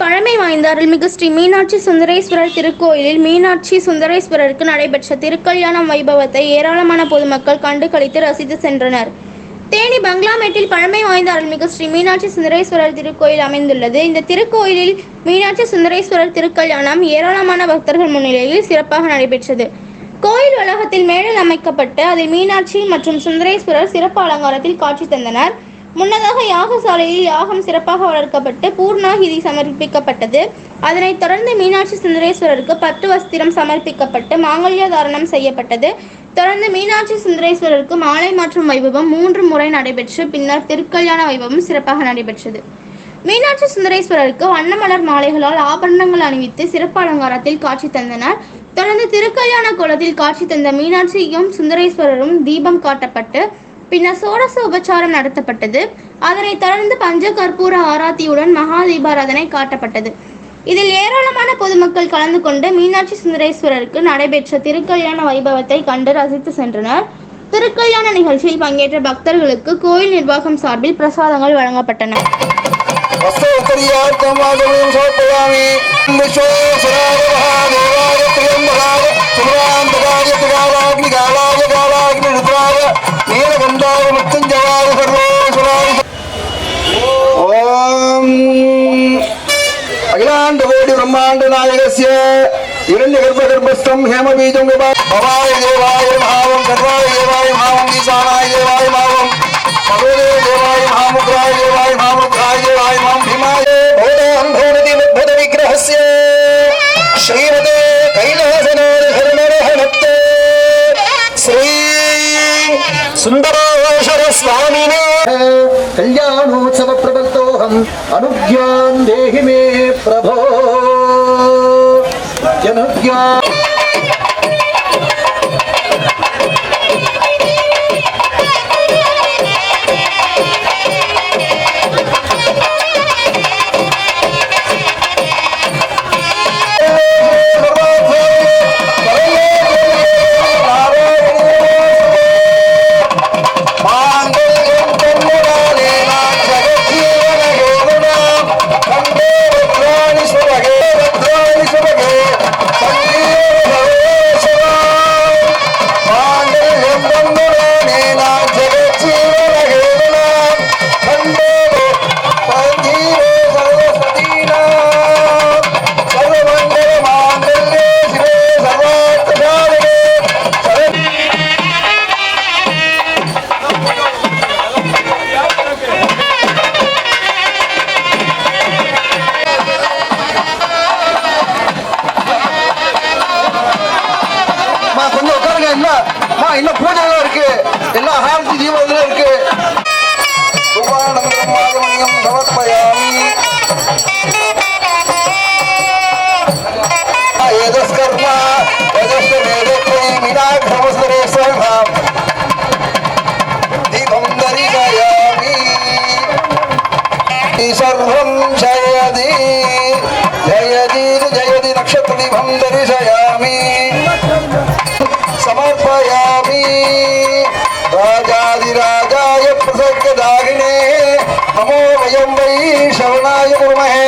பழமை வாய்ந்த அருள்மிகு ஸ்ரீ மீனாட்சி சுந்தரேஸ்வரர் திருக்கோயிலில் மீனாட்சி சுந்தரேஸ்வரருக்கு நடைபெற்ற திருக்கல்யாணம் வைபவத்தை ஏராளமான பொதுமக்கள் கண்டு களித்து ரசித்து சென்றனர். தேனி பங்களாமேட்டில் பழமை வாய்ந்த அருள்மிகு ஸ்ரீ மீனாட்சி சுந்தரேஸ்வரர் திருக்கோயில் அமைந்துள்ளது. இந்த திருக்கோயிலில் மீனாட்சி சுந்தரேஸ்வரர் திருக்கல்யாணம் ஏராளமான பக்தர்கள் முன்னிலையில் சிறப்பாக நடைபெற்றது. கோயில் வளாகத்தில் மேடல் அமைக்கப்பட்டு அதில் மீனாட்சி மற்றும் சுந்தரேஸ்வரர் சிறப்பு அலங்காரத்தில் காட்சி தந்தனர். முன்னதாக யாகசாலையில் யாகம் சிறப்பாக வளர்க்கப்பட்டு பூர்ணாகிதி சமர்ப்பிக்கப்பட்டது. அதனைத் தொடர்ந்து மீனாட்சி சுந்தரேஸ்வரருக்கு பட்டு வஸ்திரம் சமர்ப்பிக்கப்பட்டு மாங்கல்ய தாரணம் செய்யப்பட்டது. தொடர்ந்து மீனாட்சி சுந்தரேஸ்வரருக்கு மாலை மாற்றும் வைபவம் மூன்று முறை நடைபெற்று பின்னர் திருக்கல்யாண வைபவம் சிறப்பாக நடைபெற்றது. மீனாட்சி சுந்தரேஸ்வரருக்கு வண்ணமலர் மாலைகளால் ஆபரணங்கள் அணிவித்து சிறப்பு அலங்காரத்தில் காட்சி தந்தனர். தொடர்ந்து திருக்கல்யாண கோலத்தில் காட்சி தந்த மீனாட்சியும் சுந்தரேஸ்வரரும் தீபம் காட்டப்பட்டு பின்னர் சோடச உபச்சாரம் நடத்தப்பட்டது. அதனைத் தொடர்ந்து பஞ்ச கற்பூர ஆராத்தியுடன் மகா தீபாராதனை காட்டப்பட்டது. இதில் ஏராளமான பொதுமக்கள் கலந்து கொண்டு மீனாட்சி சுந்தரேஸ்வரருக்கு நடைபெற்ற திருக்கல்யாண வைபவத்தை கண்டு ரசித்து சென்றனர். திருக்கல்யாண நிகழ்ச்சியில் பங்கேற்ற பக்தர்களுக்கு கோயில் நிர்வாகம் சார்பில் பிரசாதங்கள் வழங்கப்பட்டன. काण्डनायकस्य हिरण्यगर्भगर्भस्थं हेमबीजं भवाय देवाय भावं गर्वाय देवाय भावं ईशानाय देवाय भावं सरोदे देहि मे प्रभो Gerne. Ja. இன்னும் பூஜை எல்லாம் இருக்கு எல்லாம் ஹாரதி தீபம் இருக்கு சுபானந்தம் ஆகமனியம் சமர்ப்பயாமி ஏதஸ்கர்மா ஏதஸ்வமேதத்தை மீனாட்சமஸ்தரே ஸ்வர்ணம் தீபம் தரிசயாமி सर्वं जयति जयति जयति नक्षत्रदीपं दर्शयामि రాజాదిరాజాయ ప్రసంగదారిణే నమో వయం వై శరణాయ గురుమహే.